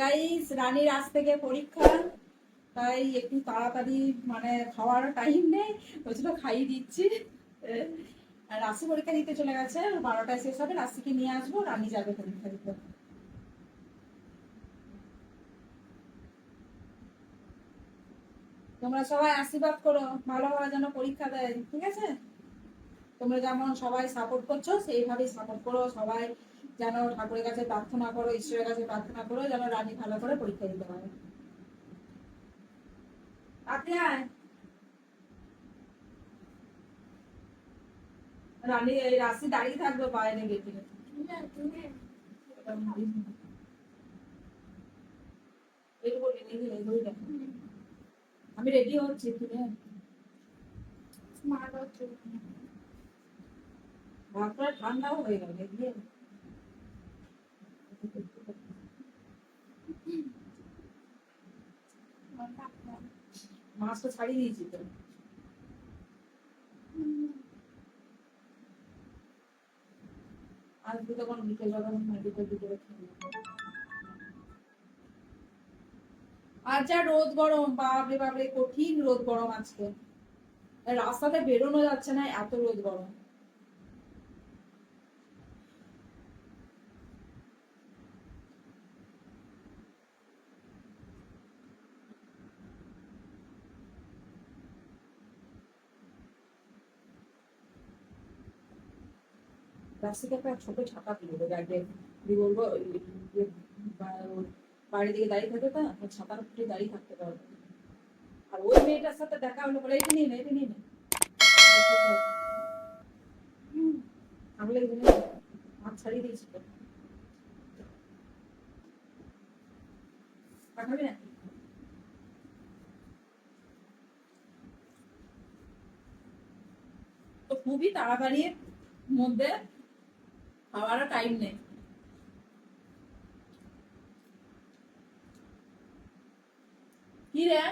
Guys রানীর আজ থেকে পরীক্ষা। তাই একটু তাড়াতাড়ি মানে খাওয়ার টাইম নেই, ওই খাইয়ে দিচ্ছি। আর রাশি পরীক্ষা দিতে চলে গেছে, বারোটায় শেষ হবে, রাশিকে নিয়ে আসব, রানী যাবে পরীক্ষা দিতে। তোমরা সবাই আশীর্বাদ করো, ভালোভাবে যেন পরীক্ষা দেয়, ঠিক আছে? তোমরা যেমন সবাই সাপোর্ট করছ, সেইভাবেই সাপোর্ট করো সবাই। যেন ঠাকুরের কাছে প্রার্থনা করো ঈশ্বরের কাছে প্রার্থনা করো যেন রানী ভালো করে পরীক্ষা দিতে পারে। রানী এই রাশি দাঁড়িয়ে থাকবে বাইরে গেটে। আমি রেডি হচ্ছি তুমি ঠান্ডাও হয়ে গেল দিয়ে মাছটা ছাড়িয়ে দিয়েছি তো। আজকে তখন বিকেলবেলা মেডিকেল আর যা রোদ গরম, বাপরে বাপরে, কঠিন রোদ গরম আজকে। রাস্তাতে বেরোনো যাচ্ছে না, এত রোদ গরম। একটা ছোট ছাতা বলব দিকে দাঁড়িয়ে তো ওই ছাতার উপরে দাঁড়িয়ে থাকতে আর ওই মেয়েটার সাথে দেখা হলো বলে এটা নিয়ে নে এটা নিয়ে নে। দিনে হাত ছাড়িয়ে খুবই তাড়াতাড়ির মধ্যে খাওয়ার টাইম নেই। কি রে?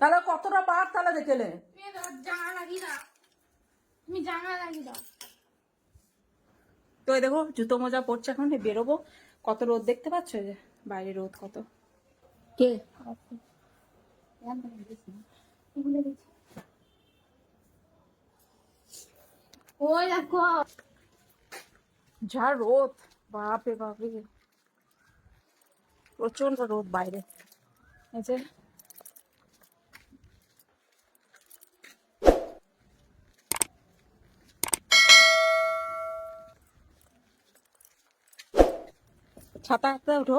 তাহলে কতটা বার তাহলে দেখেলে জামা লাগি দাও। তুমি জামা লাগি দাও। এই দেখো জুতো মোজা পড়ছে এখন বেরোবো। কত রোদ দেখতে পাচ্ছ যে? বাইরে রোদ কত। কে? ওই দেখো। যা রোদ বাপরে বাপরে। প্রচণ্ড রোদ বাইরে। এই যে ছাতা হাতে উঠো